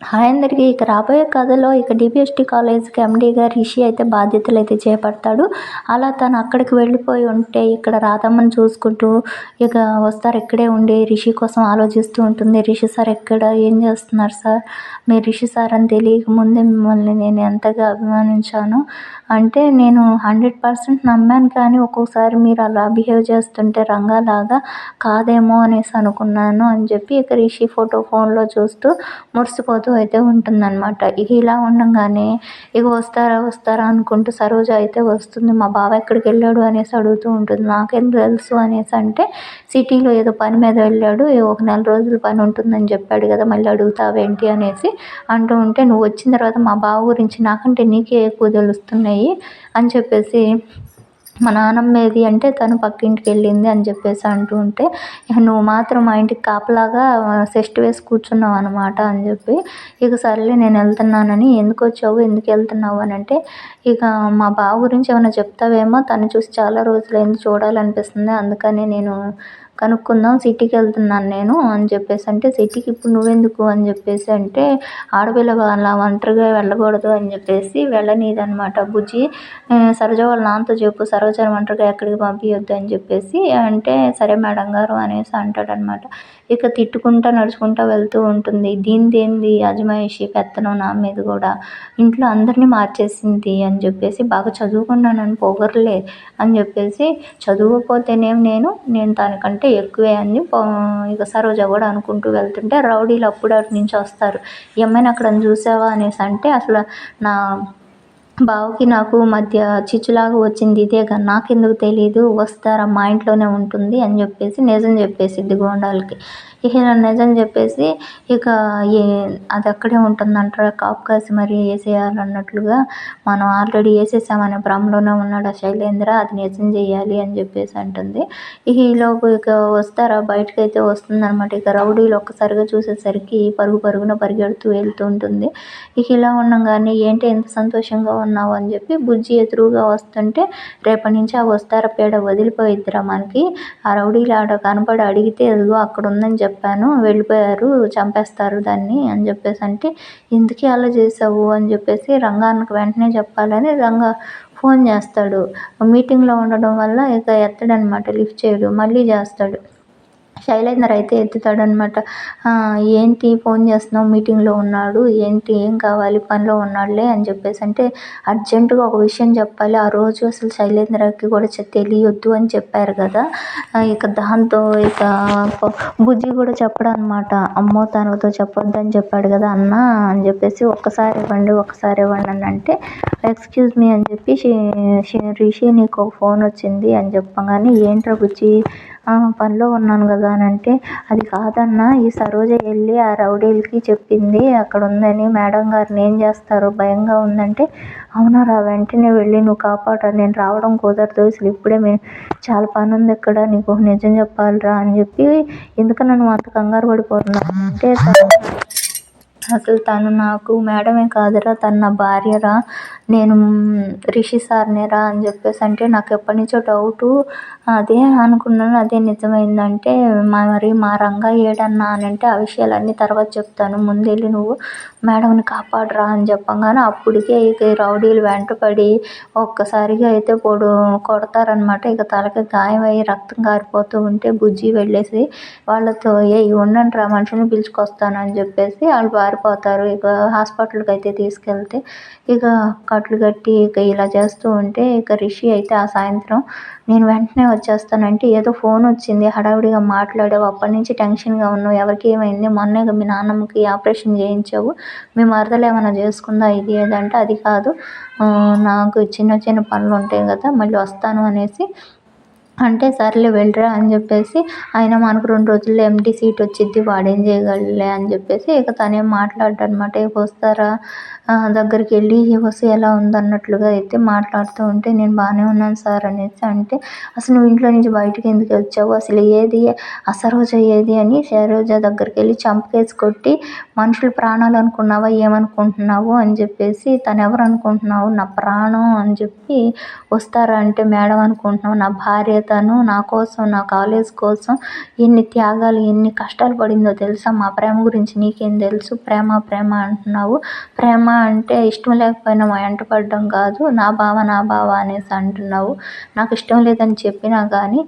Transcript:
Hi అందరికీ. ఇక రాబోయే కథలో ఇక డిపిఎస్టి కాలేజ్కి ఎండీగా రిషి అయితే బాధ్యతలు అయితే చేపడతాడు. అలా తను అక్కడికి వెళ్ళిపోయి ఉంటే ఇక్కడ రాధమ్మని చూసుకుంటూ ఇక వస్తారు. ఇక్కడే ఉండి రిషి కోసం ఆలోచిస్తూ ఉంటుంది. రిషి సార్ ఎక్కడ? ఏం చేస్తున్నారు సార్? మీరు రిషి సార్ అని తెలియక ముందే మిమ్మల్ని నేను ఎంతగా అభిమానించాను? అంటే నేను హండ్రెడ్ పర్సెంట్ నమ్మాను కానీ ఒక్కొక్కసారి మీరు అలా బిహేవ్ చేస్తుంటే రంగాలాగా కాదేమో అనేసి అనుకున్నాను అని చెప్పి ఇక రిషి ఫోటో ఫోన్లో చూస్తూ మురిసిపోతూ అయితే ఉంటుందన్నమాట. ఇక ఇలా ఉండగానే ఇక వస్తారా వస్తారా అనుకుంటూ సరోజ అయితే వస్తుంది. మా బావ ఎక్కడికి వెళ్ళాడు? అనేసి అడుగుతూ ఉంటుంది. నాకేం తెలుసు? అనేసి అంటే సిటీలో ఏదో పని మీద వెళ్ళాడు. ఒక నెల రోజులు పని ఉంటుందని చెప్పాడు కదా మళ్ళీ అడుగుతావేంటి? అనేసి అంటూ ఉంటే నువ్వు వచ్చిన తర్వాత మా బావ గురించి నాకంటే నీకే ఎక్కువ తెలుస్తున్నాయి అని చెప్పేసి మా నాన్నమ్మ ఏది అంటే తను పక్కింటికి వెళ్ళింది అని చెప్పేసి అంటూ ఉంటే ఇక నువ్వు మాత్రం మా ఇంటికి కాపలాగా సెస్ట్ వేసి కూర్చున్నావు అనమాట అని చెప్పి ఇక సర్లే నేను వెళ్తున్నానని ఎందుకు వచ్చావు ఎందుకు వెళ్తున్నావు అని అంటే ఇక మా బావ గురించి ఏమైనా చెప్తావేమో తను చూసి చాలా రోజులైంది చూడాలనిపిస్తుంది అందుకని నేను కనుక్కుందాం సిటీకి వెళ్తున్నాను నేను అని చెప్పేసి. అంటే సిటీకి ఇప్పుడు నువ్వెందుకు అని చెప్పేసి అంటే ఆడపిల్ల అలా ఒంటరిగా వెళ్ళకూడదు అని చెప్పేసి వెళ్ళనీదనమాట బుజ్జి. సరోజ వాళ్ళ నాన్నతో చెప్పు సరోజని ఒంటరిగా ఎక్కడికి పంపించొద్దు అని చెప్పేసి. అంటే సరే మేడం గారు అనేసి అంటాడనమాట ఇక తిట్టుకుంటా నడుచుకుంటా వెళ్తూ ఉంటుంది. దీనిదేంది అజమాయిషి పెత్తనం నా మీద కూడా? ఇంట్లో అందరినీ మార్చేసింది అని చెప్పేసి బాగా చదువుకున్నానని పొగరలే అని చెప్పేసి చదువుకపోతేనేం నేను? నేను దానికంటే ఎక్కువే అని ఇక సరోజ కూడా అనుకుంటూ వెళ్తుంటే రౌడీలు అప్పుడు అటు నుంచి వస్తారు. ఏమైనా అక్కడ చూసావా? అనేసి అంటే అసలు నా బావకి నాకు మధ్య చిచ్చులాగా వచ్చింది. ఇదే కానీ నాకెందుకు తెలియదు వస్తారా మా ఇంట్లోనే ఉంటుంది అని చెప్పేసి నిజం చెప్పేసిద్ది గోండాలకి. ఇక నిజం చెప్పేసి ఇక ఏ అది అక్కడే ఉంటుందంటారా కాపు కాసి మరి వేసేయాలన్నట్లుగా మనం ఆల్రెడీ వేసేసామనే భ్రమలోనే ఉన్నాడు ఆ శైలేంద్ర అది నిజం చేయాలి అని చెప్పేసి అంటుంది. ఇక ఈలోపు ఇక వస్తారా బయటకు అయితే వస్తుందన్నమాట. ఇక రౌడీలు ఒక్కసారిగా చూసేసరికి పరుగు పరుగున పరిగెడుతూ వెళ్తూ ఉంటుంది. ఇక ఇలా ఉండగానే ఏంటి ఎంత సంతోషంగా ఉన్నావు అని చెప్పి బుజ్జి ఎదురుగా వస్తుంటే రేపటి నుంచి ఆ వస్తారా పేడ వదిలిపోయిద్దిరా మనకి. ఆ రౌడీలు ఆడ కనపడి అడిగితే ఎదుగో అక్కడ ఉందని చెప్పాను వెళ్ళిపోయారు చంపేస్తారు దాన్ని అని చెప్పేసి అంటే ఇందుకే అలా చేసావు? అని చెప్పేసి రంగానికి వెంటనే చెప్పాలని రంగా ఫోన్ చేస్తాడు. మీటింగ్లో ఉండడం వల్ల ఇక ఎత్తడనమాట లిఫ్ట్ చేయడు మళ్ళీ చేస్తాడు. శైలేందర్ అయితే ఎత్తుతాడనమాట. ఏంటి ఫోన్ చేస్తున్నావు? మీటింగ్లో ఉన్నాడు. ఏంటి? ఏం కావాలి? పనిలో ఉన్నాడులే అని చెప్పేసి. అంటే అర్జెంటుగా ఒక విషయం చెప్పాలి. ఆ రోజు అసలు శైలేంద్రకి కూడా తెలియొద్దు అని చెప్పారు కదా. ఇక దాంతో ఇక బుజ్జి కూడా చెప్పడం అనమాట అమ్మో తనతో చెప్పొద్దని చెప్పాడు కదా అన్న అని చెప్పేసి. ఒక్కసారి ఇవ్వండి ఒక్కసారి ఇవ్వండి అని అంటే ఎక్స్క్యూజ్ మీ అని చెప్పి రిషి నీకు ఒక ఫోన్ వచ్చింది అని చెప్పగానే ఏంట్రా బుజ్జి? పనిలో ఉన్నాను కదా అని అంటే అది కాదన్న ఈ సరోజ వెళ్ళి ఆ రౌడీలకి చెప్పింది. అక్కడ ఉందని మేడం గారిని ఏం చేస్తారు? భయంగా ఉందంటే అవునా రా వెంటనే వెళ్ళి నువ్వు కాపాడు నేను రావడం కుదరదు. అసలు ఇప్పుడే మేము చాలా పని ఉంది ఇక్కడ. నీకు నిజం చెప్పాలిరా అని చెప్పి ఎందుకన్నా నువ్వు అంత కంగారు పడిపోతున్నావు? అంటే అసలు తను నాకు మేడమే కాదురా తను నా భార్యరా నేను రిషి సార్నేరా అని చెప్పేసి అంటే నాకు ఎప్పటి నుంచో డౌటు అదే అనుకున్నాను అదే నిజమైందంటే మరి మా రంగా ఏడన్నా అని అంటే ఆ విషయాలన్నీ తర్వాత చెప్తాను ముందెళ్ళి నువ్వు మేడంని కాపాడరా అని చెప్పగానే అప్పటికే ఇక రౌడీలు వెంటపడి ఒక్కసారిగా అయితే పొడు కొడతారనమాట ఇక తలకి గాయం అయ్యి రక్తం కారిపోతూ ఉంటే బుజ్జి వెళ్ళేసి వాళ్ళతో ఏ ఉండండి రా మనుషుని పిలుచుకొస్తాను అని చెప్పేసి వాళ్ళు పారిపోతారు. ఇక హాస్పిటల్కి అయితే తీసుకెళ్తే ఇక కట్లు కట్టి ఇక ఇలా చేస్తూ ఉంటే ఇక రిషి అయితే ఆ సాయంత్రం నేను వెంటనే వచ్చేస్తానంటే ఏదో ఫోన్ వచ్చింది హడావిడిగా మాట్లాడావు అప్పటి నుంచి టెన్షన్గా ఉన్నావు ఎవరికి ఏమైంది? మొన్నే మీ నాన్నమ్మకి ఆపరేషన్ చేయించావు మీ మరదలు ఏమైనా చేసుకుందా? ఇది ఏదంటే అది కాదు. నాకు చిన్న చిన్న పనులు ఉంటాయి కదా మళ్ళీ వస్తాను అనేసి అంటే సర్లే వెళ్ళరా అని చెప్పేసి ఆయన మనకు రెండు రోజుల్లో ఎంటీ సీట్ వచ్చిద్ది వాడేం చేయగలలే అని చెప్పేసి ఇక తనేం మాట్లాడనమాట ఇక వస్తారా? దగ్గరికి వెళ్ళి వసు ఎలా ఉందన్నట్లుగా అయితే మాట్లాడుతూ ఉంటే నేను బాగానే ఉన్నాను సార్ అనేసి అంటే అసలు నువ్వు ఇంట్లో నుంచి బయటకు ఎందుకు వచ్చావు? అసలు ఏది? అసరోజ ఏది? అని సరోజ దగ్గరికి వెళ్ళి చంపకేసి కొట్టి మనుషులు ప్రాణాలు అనుకున్నావా? ఏమనుకుంటున్నావు? అని చెప్పేసి తను ఎవరు అనుకుంటున్నావు? నా ప్రాణం అని చెప్పి వస్తారా? అంటే మేడం అనుకుంటున్నావు నా భార్య తను నా కోసం నా కాలేజ్ కోసం ఎన్ని త్యాగాలు ఎన్ని కష్టాలు పడిందో తెలుసా? మా ప్రేమ గురించి నీకేం తెలుసు? ప్రేమ ప్రేమ అంటున్నావు. ప్రేమ అంటే ఇష్టం లేకపోయినా మా వెంట పడడం కాదు. నా బావ నా బావ అనేసి అంటున్నావు. నాకు ఇష్టం లేదని చెప్పినా కానీ